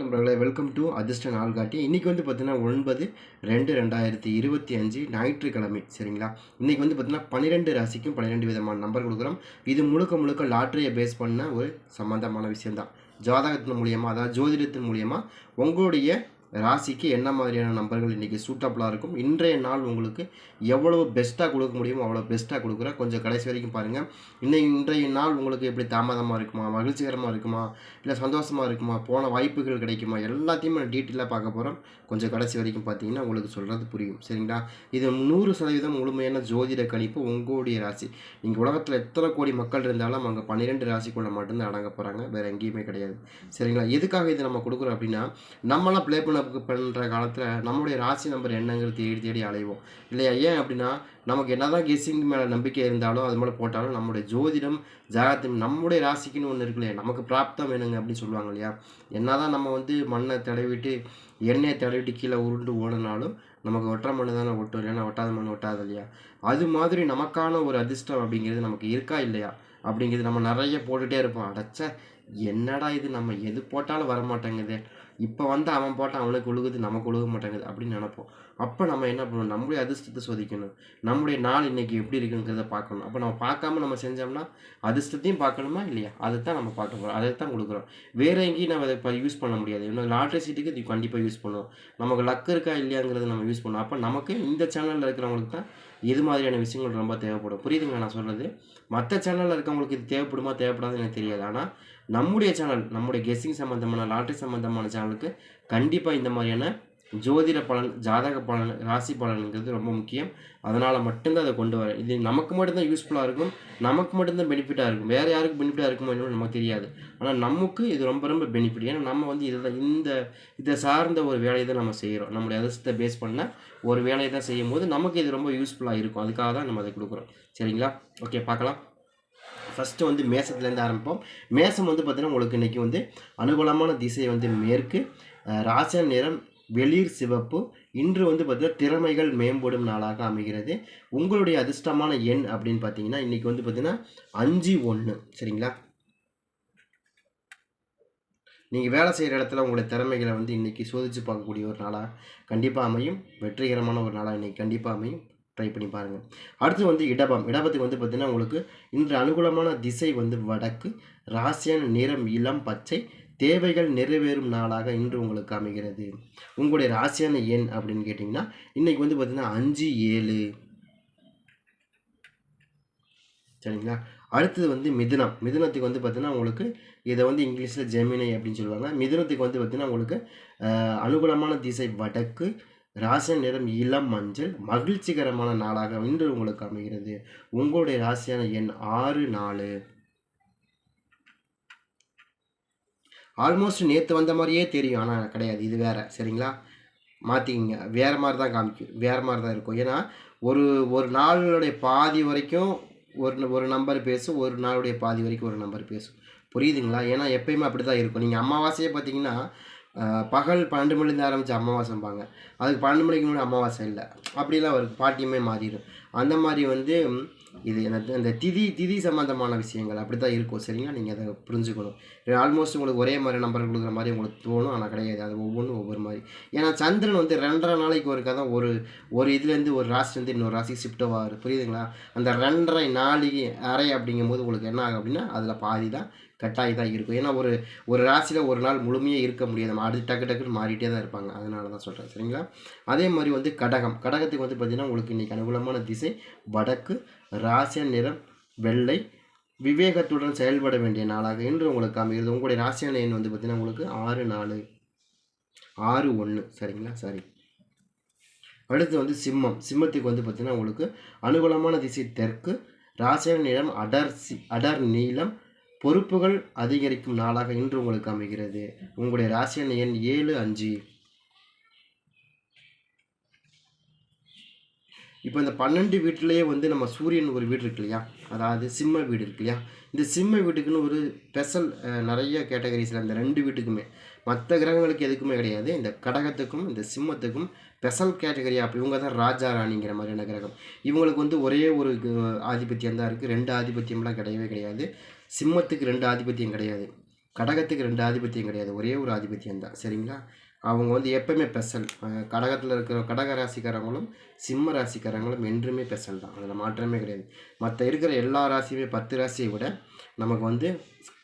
நண்பர்களே. Welcome to அதிர்ஷ்ட நாள் காட்டி இன்றைக்கி வந்து பார்த்தீங்கன்னா ஒன்பது ரெண்டு ரெண்டாயிரத்தி இருபத்தி அஞ்சு ஞாயிற்றுக்கிழமை சரிங்களா? இன்றைக்கி வந்து பார்த்தீங்கன்னா பன்னிரெண்டு ராசிக்கும் பன்னிரெண்டு விதமான நம்பர் கொடுக்குறோம். இது முழுக்க முழுக்க லாட்ரியை பேஸ் பண்ண ஒரு சம்மந்தமான விஷயம்தான். ஜாதகத்தின் மூலியமாக அதாவது ஜோதிடத்தின் மூலியமாக உங்களுடைய ராசிக்கு என்ன மாதிரியான நம்பர்கள் இன்றைக்கி சூட்டபுளாக இருக்கும்? இன்றைய நாள் உங்களுக்கு எவ்வளவு பெஸ்ட்டாக கொடுக்க முடியுமோ அவ்வளோ பெஸ்ட்டாக கொடுக்குறேன் கொஞ்சம் கடைசி வரைக்கும் பாருங்கள் இன்றைக்கு இன்றைய நாள் உங்களுக்கு எப்படி தாமதமாக இருக்குமா? மகிழ்ச்சிகரமாக இருக்குமா? இல்லை சந்தோஷமாக இருக்குமா? போன வாய்ப்புகள் கிடைக்குமா? எல்லாத்தையும் நான் டீட்டெயிலாக பார்க்க போகிறோம் கொஞ்சம் கடைசி வரைக்கும் பார்த்தீங்கன்னா உங்களுக்கு சொல்கிறது புரியும். சரிங்களா? இது நூறு சதவீதம் முழுமையான ஜோதிட கணிப்பு உங்களுடைய ராசி. நீங்கள் உலகத்தில் எத்தனை கோடி மக்கள் இருந்தாலும் அங்கே பன்னிரெண்டு ராசிக்குள்ளே மட்டும்தான் அடங்க போகிறாங்க வேறு எங்கேயுமே கிடையாது. சரிங்களா? எதுக்காக இது நம்ம கொடுக்குறோம் அப்படின்னா நம்மளாம் ப்ளே பண்ண பண்ணுற காலத்தில் நம்மளுடைய ராசி நம்பர் என்னங்கிறது தேடி தேடி அலைவோம். இல்லையா? ஏன் அப்படின்னா நமக்கு என்னதான் கெஸ்ஸிங் மேலே நம்பிக்கை இருந்தாலும் அது மேலே போட்டாலும் நம்மளுடைய ஜோதிடம் ஜாதகம் நம்முடைய ராசிக்குன்னு ஒன்று இருக்கு இல்லையா நமக்கு பிராப்தம் வேணுங்க அப்படின்னு சொல்லுவாங்க இல்லையா? என்ன தான் நம்ம வந்து மண்ணை தடவிட்டு எண்ணெயை தடவிட்டு கீழே உருண்டு ஓடினாலும் நமக்கு ஒற்ற மண்ணு தானே ஒட்டும் இல்லைன்னா ஒட்டாத மண் ஒட்டாது இல்லையா? அது மாதிரி நமக்கான ஒரு அதிர்ஷ்டம் அப்படிங்கிறது நமக்கு இருக்கா இல்லையா? அப்படிங்கிறது நம்ம நிறைய போட்டுகிட்டே இருப்போம். அடைச்ச என்னடா இது? நம்ம எது போட்டாலும் வர மாட்டேங்குது இப்போ வந்து அவன் போட்டால் அவனுக்கு ஒழுகுது நமக்கு ஒழுக மாட்டேங்குது அப்படின்னு நினைப்போம். அப்போ நம்ம என்ன பண்ணணும் நம்மளுடைய அதிர்ஷ்டத்தை சோதிக்கணும். நம்முடைய நாள் இன்னைக்கு எப்படி இருக்குங்கிறத பார்க்கணும். அப்போ நம்ம பார்க்காம நம்ம செஞ்சோம்னா அதிர்ஷ்டத்தையும் பார்க்கணுமா இல்லையா? அதை தான் நம்ம பார்க்க போகிறோம் அதை தான் கொடுக்குறோம். வேறு எங்கேயும் நம்ம அதை இப்போ யூஸ் பண்ண முடியாது. இன்னும் லாட்ரி சீட்டுக்கு இது கண்டிப்பாக யூஸ் பண்ணுவோம். நமக்கு லக் இருக்கா இல்லையாங்கிறத நம்ம யூஸ் பண்ணுவோம். அப்போ நமக்கு இந்த சேனலில் இருக்கிறவங்களுக்கு தான் இது மாதிரியான விஷயங்கள் ரொம்ப தேவைப்படும். புரியுதுங்களா நான் சொல்கிறது மற்ற சேனலில் இருக்கவங்களுக்கு இது தேவைப்படுமா தேவைப்படாதுன்னு எனக்கு தெரியாது. ஆனால் நம்முடைய சேனல் நம்முடைய கெஸ்ஸிங் சம்மந்தமான லாட்ரி சம்மந்தமான சேனலுக்கு கண்டிப்பாக இந்த மாதிரியான ஜோதிட பலன் ஜாதக பலன் ராசி பலனுங்கிறது ரொம்ப முக்கியம். அதனால் மட்டும்தான் அதை கொண்டு வரேன் இது நமக்கு மட்டும்தான் யூஸ்ஃபுல்லாக இருக்கும் நமக்கு மட்டும்தான் பெனிஃபிட்டாக இருக்கும். வேறு யாருக்கு பெனிஃபிட்டாக இருக்குமோ என்னன்னு நமக்கு தெரியாது. ஆனால் நமக்கு இது ரொம்ப ரொம்ப பெனிஃபிட் ஏன்னா நம்ம வந்து இதை இந்த இதை சார்ந்த ஒரு வேலையை தான் நம்ம செய்கிறோம் நம்மளுடைய அதிர்ஷ்டத்தை பேஸ் பண்ண ஒரு வேலையை தான் செய்யும் போது நமக்கு இது ரொம்ப யூஸ்ஃபுல்லாக இருக்கும். அதுக்காக தான் நம்ம அதை கொடுக்குறோம். சரிங்களா? ஓகே பார்க்கலாம். ஃபஸ்ட்டு வந்து மேசத்துலேருந்து ஆரம்பிப்போம். மேசம் வந்து பார்த்திங்கன்னா உங்களுக்கு இன்றைக்கி வந்து அனுகூலமான திசை வந்து மேற்கு ராச நிறம் வெளிர் சிவப்பு. இன்று வந்து பார்த்தீங்கன்னா திறமைகள் மேம்படும் நாளாக அமைகிறது. உங்களுடைய அதிர்ஷ்டமான எண் அப்படின்னு பார்த்தீங்கன்னா இன்றைக்கி வந்து பார்த்தீங்கன்னா அஞ்சு ஒன்று சரிங்களா? நீங்கள் வேலை செய்கிற இடத்துல உங்களுடைய திறமைகளை வந்து இன்றைக்கி சோதித்து பார்க்கக்கூடிய ஒரு நாளாக கண்டிப்பாக அமையும். வெற்றிகரமான ஒரு நாளாக இன்றைக்கி கண்டிப்பாக அமையும். ட்ரை பண்ணி பாருங்கள் அடுத்து வந்து இடபம். இடபத்துக்கு வந்து பார்த்திங்கன்னா உங்களுக்கு இன்று அனுகூலமான திசை வந்து வடக்கு. ராசியான நிறம் இளம் பச்சை. தேவைகள் நிறைவேறும் நாளாக இன்று உங்களுக்கு அமைகிறது. உங்களுடைய ராசியான எண் அப்படின்னு கேட்டிங்கன்னா இன்றைக்கி வந்து பார்த்திங்கன்னா அஞ்சு ஏழு. சரிங்களா? அடுத்தது வந்து மிதுனம். மிதுனத்துக்கு வந்து பார்த்திங்கன்னா உங்களுக்கு இதை வந்து இங்கிலீஷில் ஜெமினை அப்படின்னு சொல்லுவாங்க. மிதுனத்துக்கு வந்து பார்த்திங்கன்னா உங்களுக்கு அனுகூலமான திசை வடக்கு ராசி நிறம் இளம் மஞ்சள் மகிழ்ச்சிகரமான நாளாக இன்று உங்களுக்கு அமைகிறது. உங்களுடைய ராசியான எண் ஆறு நாலு. ஆல்மோஸ்ட் நேற்று வந்த மாதிரியே தெரியும். ஆனால் கிடையாது. இது வேறு. சரிங்களா? மாற்றிக்கிங்க வேறு மாதிரி தான் காமிக்கும் வேறு மாதிரி தான் இருக்கும். ஏன்னா ஒரு ஒரு நாளுடைய பாதி வரைக்கும் ஒரு ஒரு நம்பர் பேசும். ஒரு நாளுடைய பாதி வரைக்கும் ஒரு நம்பர் பேசும். புரியுதுங்களா? ஏன்னா எப்பயுமே அப்படி தான் இருக்கும். நீங்கள் அமாவாசையே பார்த்தீங்கன்னா பகல் பன்னெண்டு மணிலேருந்து ஆரம்பித்து அமாவாசைம்பாங்க. அதுக்கு பன்னெண்டு மணிக்கு முன்னாடி அமாவாசை இல்லை. அப்படிலாம் ஒரு பாட்டியுமே மாறிடும். அந்த மாதிரி வந்து இது எனக்கு அந்த திதி திதி சம்மந்தமான விஷயங்கள் அப்படி தான் இருக்கும். சரிங்களா? நீங்கள் அதை புரிஞ்சுக்கணும். ஆல்மோஸ்ட் உங்களுக்கு ஒரே மாதிரி நம்பர் கொடுக்குற மாதிரி உங்களுக்கு தோணும். ஆனால் கிடையாது. அது ஒவ்வொன்றும் ஒவ்வொரு மாதிரி. ஏன்னா சந்திரன் வந்து ரெண்டரை நாளைக்கு ஒருக்கா தான் ஒரு ஒரு இதுலேருந்து ஒரு ராசிலேருந்து இன்னொரு ராசி ஷிஃப்ட் ஆகாது புரியுதுங்களா? அந்த ரெண்டரை நாளைக்கு அறை அப்படிங்கும்போது உங்களுக்கு என்ன ஆகும் அப்படின்னா அதில் பாதி தான் கட்டாயி தான் இருக்கும். ஏன்னா ஒரு ஒரு ராசியில் ஒரு நாள் முழுமையாக இருக்க முடியாது. நம்ம அடுத்து டக்கு டக்குன்னு மாறிட்டே தான் இருப்பாங்க. அதனால தான் சொல்கிறேன் சரிங்களா? அதே மாதிரி வந்து கடகம். கடகத்துக்கு வந்து பார்த்திங்கன்னா உங்களுக்கு இன்றைக்கி அனுகூலமான திசை வடக்கு ராசிய நிறம் வெள்ளை. விவேகத்துடன் செயல்பட வேண்டிய நாளாக இன்று உங்களுக்கு அமைகிறது உங்களுடைய ராசியான எண் வந்து பார்த்திங்கன்னா உங்களுக்கு ஆறு நாலு. ஆறு ஒன்று சரிங்களா? சரி. அடுத்து வந்து சிம்மம். சிம்மத்துக்கு வந்து பார்த்திங்கன்னா உங்களுக்கு அனுகூலமான திசை தெற்கு ராசியான நிறம் அடர் சி அடர் நீளம். பொறுப்புகள் அதிகரிக்கும் நாளாக இன்று உங்களுக்கு அமைகிறது உங்களுடைய ராசியான எண் ஏழு அஞ்சு. இப்போ இந்த பன்னெண்டு வீட்டிலேயே வந்து நம்ம சூரியன் ஒரு வீடு இருக்கு இல்லையா? அதாவது சிம்ம வீடு இருக்கு இல்லையா? இந்த சிம்ம வீட்டுக்குன்னு ஒரு ஸ்பெஷல் நிறைய கேட்டகரிஸில் இந்த ரெண்டு வீட்டுக்குமே. மற்ற கிரகங்களுக்கு எதுக்குமே கிடையாது. இந்த கடகத்துக்கும் இந்த சிம்மத்துக்கும் ஸ்பெஷல் கேட்டகரி அப்படி இவங்க தான் ராஜா ராணிங்கிற மாதிரியான கிரகம். இவங்களுக்கு வந்து ஒரே ஒரு ஆதிபத்தியம் தான் இருக்குது ரெண்டு ஆதிபத்தியம்லாம் கிடையவே கிடையாது. சிம்மத்துக்கு ரெண்டு ஆதிபத்தியம் கிடையாது. கடகத்துக்கு ரெண்டு ஆதிபத்தியம் கிடையாது. ஒரே ஒரு ஆதிபத்தியம் தான் சரிங்களா? அவங்க வந்து எப்பவுமே பெசல் கடகத்தில் இருக்கிற கடக ராசிக்காரங்களும் சிம்ம ராசிக்காரங்களும் என்றுமே பெசல் தான். அதில் மாற்றமே கிடையாது. மற்ற இருக்கிற எல்லா ராசியுமே பத்து ராசியை விட நமக்கு வந்து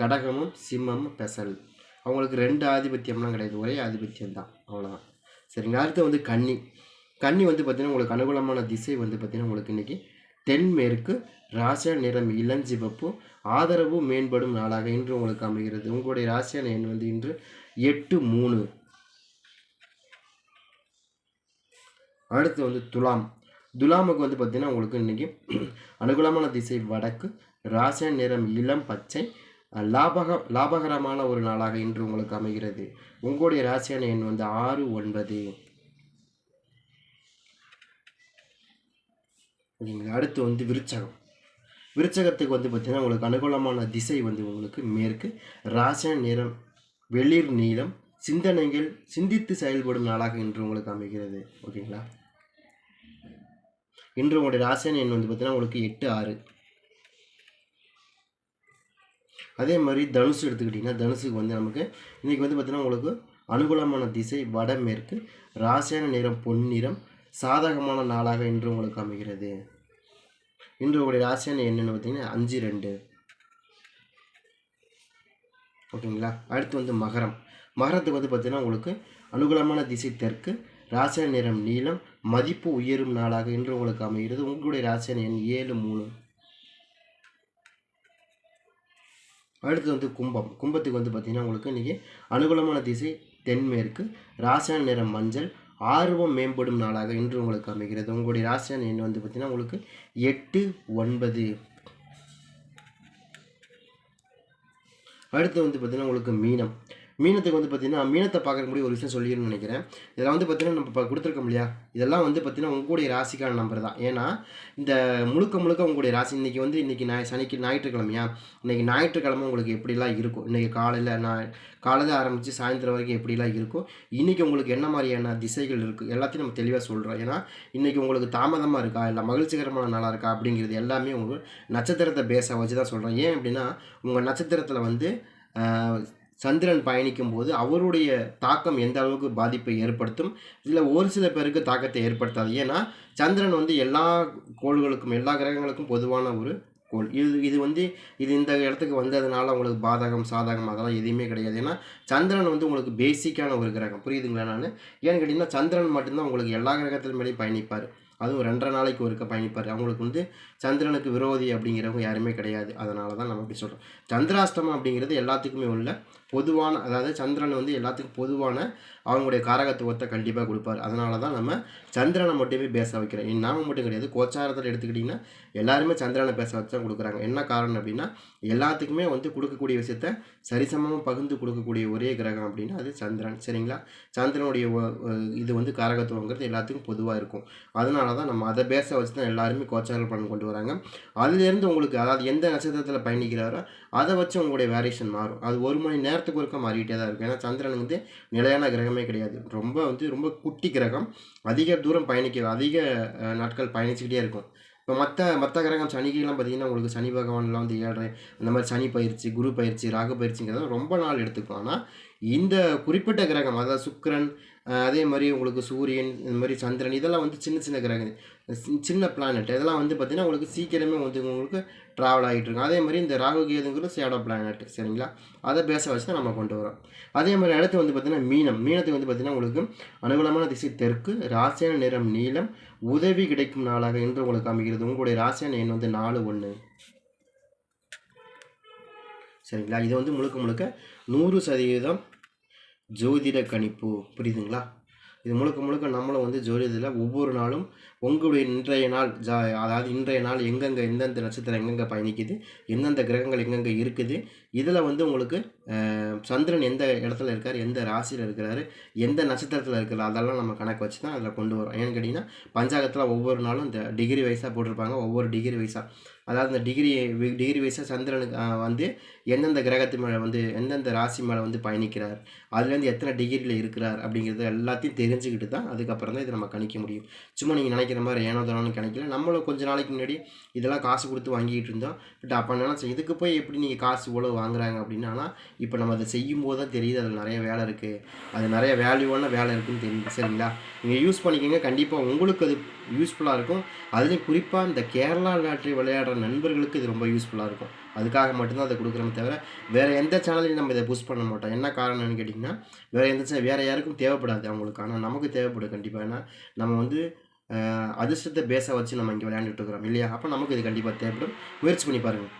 கடகமும் சிம்மமும் பெசல். அவங்களுக்கு ரெண்டு ஆதிபத்தியம்லாம் கிடையாது. ஒரே ஆதிபத்தியம் தான். அவ்வளோதான் சரிங்களா? அடுத்து வந்து கன்னி. கன்னி வந்து பார்த்திங்கன்னா உங்களுக்கு அனுகூலமான திசை வந்து பார்த்திங்கன்னா உங்களுக்கு இன்றைக்கி தென்மேற்கு ராசியா நிறம் இளஞ்சிவப்பு ஆதரவு மேம்படும் நாளாக இன்று உங்களுக்கு அமைகிறது. உங்களுடைய ராசியான எண் வந்து இன்று எட்டு மூணு. அடுத்து வந்து துலாம். துலாமுக்கு வந்து பார்த்திங்கன்னா உங்களுக்கு இன்றைக்கி அனுகூலமான திசை வடக்கு ராசன் நிறம் இளம் பச்சை லாபக லாபகரமான ஒரு நாளாக இன்று உங்களுக்கு அமைகிறது. உங்களுடைய ராசியான எண் வந்து ஆறு ஒன்பது. ஓகேங்களா? அடுத்து வந்து விருச்சகம். விருச்சகத்துக்கு வந்து பார்த்திங்கன்னா உங்களுக்கு அனுகூலமான திசை வந்து உங்களுக்கு மேற்கு. ராசன் நிறம் வெளிர் நீளம் சிந்தனைகள் சிந்தித்து செயல்படும் நாளாக இன்று உங்களுக்கு அமைகிறது. ஓகேங்களா? இன்று உங்களுடைய ராசியான எண் வந்து பார்த்தீங்கன்னா உங்களுக்கு எட்டு ஆறு. அதே மாதிரி தனுசு எடுத்துக்கிட்டிங்கன்னா தனுசுக்கு வந்து நமக்கு இன்றைக்கி வந்து பார்த்திங்கன்னா உங்களுக்கு அனுகூலமான திசை வடமேற்கு. ராசியான நிறம் பொன்னிறம் சாதகமான நாளாக இன்று உங்களுக்கு அமைகிறது. இன்று உங்களுடைய ராசியான என்னென்னு பார்த்தீங்கன்னா அஞ்சு ரெண்டு. ஓகேங்களா? அடுத்து வந்து மகரம். மகரத்துக்கு வந்து பார்த்திங்கன்னா உங்களுக்கு அனுகூலமான திசை தெற்கு ராசியான நிறம் நீளம் மதிப்பு உயரும் நாளாக இன்று உங்களுக்கு அமைகிறது. உங்களுடைய ராசியான எண் ஏழு மூணு. அடுத்து வந்து கும்பம். கும்பத்துக்கு வந்து பார்த்திங்கன்னா உங்களுக்கு இன்றைக்கி அனுகூலமான திசை தென்மேற்கு ராசியான நிறம் மஞ்சள் ஆர்வம் மேம்படும் நாளாக இன்று உங்களுக்கு அமைகிறது. உங்களுடைய ராசியான எண் வந்து பார்த்திங்கன்னா உங்களுக்கு எட்டு ஒன்பது. அடுத்து வந்து பார்த்திங்கன்னா உங்களுக்கு மீனம். மீனத்துக்கு வந்து பார்த்தீங்கன்னா மீனத்தை பார்க்குற ஒரு விஷயம் சொல்லிடணும்னு நினைக்கிறேன். இதில் வந்து பார்த்தீங்கன்னா நம்ம இப்போ கொடுத்துருக்கோம் இல்லையா? இதெல்லாம் வந்து பார்த்திங்கன்னா உங்களுடைய ராசிக்கான நம்பர் தான். ஏன்னா இந்த முழுக்க முழுக்க உங்களுடைய ராசி இன்றைக்கி வந்து இன்றைக்கி ஞாய் சனிக்கு ஞாயிற்றுக்கிழமையா? இன்றைக்கி ஞாயிற்றுக்கிழமை உங்களுக்கு எப்படிலாம் இருக்கும்? இன்றைக்கி காலையில் நான் காலையில் ஆரம்பித்து சாயந்தரம் வரைக்கும் எப்படிலாம் இருக்கும்? இன்றைக்கி உங்களுக்கு என்ன மாதிரியான திசைகள் இருக்குது எல்லாத்தையும் நம்ம தெளிவாக சொல்கிறோம் ஏன்னா இன்றைக்கி உங்களுக்கு தாமதமாக இருக்கா? இல்லை மகிழ்ச்சிகரமான நாளாக இருக்கா? அப்படிங்கிறது எல்லாமே உங்கள் நட்சத்திரத்தை பேஸாக வச்சு தான் சொல்கிறோம் ஏன் அப்படின்னா உங்கள் நட்சத்திரத்தில் வந்து சந்திரன் பயணிக்கும் போது அவருடைய தாக்கம் எந்த அளவுக்கு பாதிப்பை ஏற்படுத்தும்? இதில் ஒரு சில பேருக்கு தாக்கத்தை ஏற்படுத்தாது. ஏன்னா சந்திரன் வந்து எல்லா கோள்களுக்கும் எல்லா கிரகங்களுக்கும் பொதுவான ஒரு கோள். இது இது வந்து இது இந்த இடத்துக்கு வந்ததுனால உங்களுக்கு பாதகம் சாதகம் அதெல்லாம் எதுவுமே கிடையாது. ஏன்னா சந்திரன் வந்து உங்களுக்கு பேசிக்கான ஒரு கிரகம். புரியுதுங்களா நான்? ஏன்னு கேட்டிங்கன்னா சந்திரன் மட்டும்தான் உங்களுக்கு எல்லா கிரகத்தின் மேலேயும் பயணிப்பார். அதுவும் ரெண்டரை நாளைக்கு ஒருக்க பயணிப்பார். அவங்களுக்கு வந்து சந்திரனுக்கு விரோதி அப்படிங்கிறவங்க யாருமே கிடையாது. அதனால தான் நம்ம அப்படி சொல்கிறோம் சந்திராஷ்டமம் அப்படிங்கிறது எல்லாத்துக்குமே உள்ள பொதுவான அதாவது சந்திரன் வந்து எல்லாத்துக்கும் பொதுவான அவங்களுடைய காரகத்துவத்தை கண்டிப்பாக கொடுப்பார். அதனால தான் நம்ம சந்திரனை மட்டுமே பேச வைக்கிறோம். நாம மட்டும் கிடையாது. கோச்சாரத்தில் எடுத்துக்கிட்டிங்கன்னா எல்லாருமே சந்திரனை பேச வச்சு தான் கொடுக்குறாங்க. என்ன காரணம் அப்படின்னா எல்லாத்துக்குமே வந்து கொடுக்கக்கூடிய விஷயத்த சரிசமமாக பகிர்ந்து கொடுக்கக்கூடிய ஒரே கிரகம் அப்படின்னா அது சந்திரன். சரிங்களா? சந்திரனுடைய இது வந்து காரகத்துவங்கிறது எல்லாத்துக்கும் பொதுவாக இருக்கும். அதனால தான் நம்ம அதை பேச வச்சு தான் எல்லாருமே கோச்சாரம் பண்ண கொண்டு வராங்க. அதுலேருந்து உங்களுக்கு அதாவது எந்த நட்சத்திரத்தில் பயணிக்கிறாரோ அதை வச்சு உங்களுடைய வேரியேஷன் மாறும். அது ஒரு மணி நேரத்துக்கு ஒருக்க மாறிக்கிட்டே தான் இருக்கும். ஏன்னா சந்திரன் வந்து நிலையான கிரகமே கிடையாது. ரொம்ப வந்து ரொம்ப குட்டி கிரகம். அதிக தூரம் பயணிக்க அதிக நாட்கள் பயணிச்சுக்கிட்டே இருக்கும். இப்போ மற்ற மற்ற கிரகம் சனிக்கெல்லாம் பார்த்தீங்கன்னா உங்களுக்கு சனி பகவான்லாம் வந்து ஏழரை அந்த மாதிரி சனி பயிற்சி குரு பயிற்சி ராகு பயிற்சிங்கிறது ரொம்ப நாள் எடுத்துக்கும். ஆனால் இந்த குறிப்பிட்ட கிரகம் அதாவது சுக்கரன் அதே மாதிரி உங்களுக்கு சூரியன் இந்த மாதிரி சந்திரன் இதெல்லாம் வந்து சின்ன சின்ன கிரகங்கள். சின்ன பிளானட் இதெல்லாம் வந்து பார்த்திங்கன்னா உங்களுக்கு சீக்கிரமே வந்து உங்களுக்கு ட்ராவல் ஆகிட்டு இருக்கும். அதே மாதிரி இந்த ராகு கேதுங்கிறது சேடோ பிளானட் சரிங்களா? அதை பேச வச்சு தான் நம்ம கொண்டு வரோம். அதே மாதிரி அடுத்து வந்து பார்த்திங்கன்னா மீனம். மீனத்துக்கு வந்து பார்த்திங்கன்னா உங்களுக்கு அனுகூலமான திசை தெற்கு ராசியான நிறம் நீளம் உதவி கிடைக்கும் நாளாக என்று உங்களுக்கு அமைகிறது உங்களுடைய ராசியான எண் வந்து நாலு ஒன்று சரிங்களா? இது வந்து முழுக்க முழுக்க நூறு சதவீதம் ஜோதிட கணிப்பு புரியுதுங்களா? இது முழுக்க முழுக்க நம்மளும் வந்து ஜோதிடத்தில் ஒவ்வொரு நாளும் உங்களுடைய இன்றைய நாள் ஜா அதாவது இன்றைய நாள் எங்கெங்கே எந்தெந்த நட்சத்திரம் எங்கெங்கே பயணிக்குது எந்தெந்த கிரகங்கள் எங்கெங்கே இருக்குது இதில் வந்து உங்களுக்கு சந்திரன் எந்த இடத்துல இருக்கார் எந்த ராசியில் இருக்கிறாரு எந்த நட்சத்திரத்தில் இருக்கிறார் அதெல்லாம் நம்ம கணக்கு வச்சு தான் அதில் கொண்டு வரோம் ஏன்னு கேட்டிங்கன்னா பஞ்சாங்கத்தில் ஒவ்வொரு நாளும் இந்த டிகிரி வைஸாக போட்டிருப்பாங்க ஒவ்வொரு டிகிரி வைஸாக அதாவது இந்த டிகிரி டிகிரி வைஸாக சந்திரனுக்கு வந்து எந்தெந்த கிரகத்து மேலே வந்து எந்தெந்த ராசி மேலே வந்து பயணிக்கிறார் அதுலேருந்து எத்தனை டிகிரியில் இருக்கிறார் அப்படிங்கிறது எல்லாத்தையும் தெரிஞ்சுக்கிட்டு தான் அதுக்கப்புறம் தான் இதை நம்ம கணிக்க முடியும். சும்மா நீங்கள் நினைக்கிற மாதிரி ஏனோ தானோன்னு கிடைக்கல. நம்மளும் கொஞ்ச நாளைக்கு முன்னாடி இதெல்லாம் காசு கொடுத்து வாங்கிட்டு இருந்தோம். பட் அப்போ நினச்சேன் இதுக்கு போய் எப்படி நீங்கள் காசு இவ்வளோ வாங்குறாங்க அப்படின்னு? ஆனால் இப்போ நம்ம அதை செய்யும் போது தான் தெரியுது அதில் நிறைய வேலை இருக்குது அது நிறைய வேல்யூவான வேலை இருக்குதுன்னு தெரியுது. சரிங்களா? நீங்கள் யூஸ் பண்ணிக்கோங்க. கண்டிப்பாக உங்களுக்கு அது யூஸ்ஃபுல்லாக இருக்கும். அதுலேயும் குறிப்பாக இந்த கேரளா லாட்ரி விளையாடுற நண்பர்களுக்கு இது ரொம்ப யூஸ்ஃபுல்லாக இருக்கும். அதுக்காக மட்டும்தான் அதை கொடுக்குறோமே தவிர வேறு எந்த சேனல்லையும் நம்ம இதை புஷ் பண்ண மாட்டோம். என்ன காரணம்னு கேட்டிங்கன்னா வேறு எந்த சே வேறு யாருக்கும் தேவைப்படாது அவங்களுக்கு. ஆனால் நமக்கு தேவைப்படும் கண்டிப்பாக ஏன்னா நம்ம வந்து அதிர்ஷ்டத்தை பேச வச்சு நம்ம இங்கே விளையாண்டுட்டு இருக்கிறோம் இல்லையா? அப்போ நமக்கு இது கண்டிப்பாக தேவைப்படும். முயற்சி பண்ணி பாருங்கள்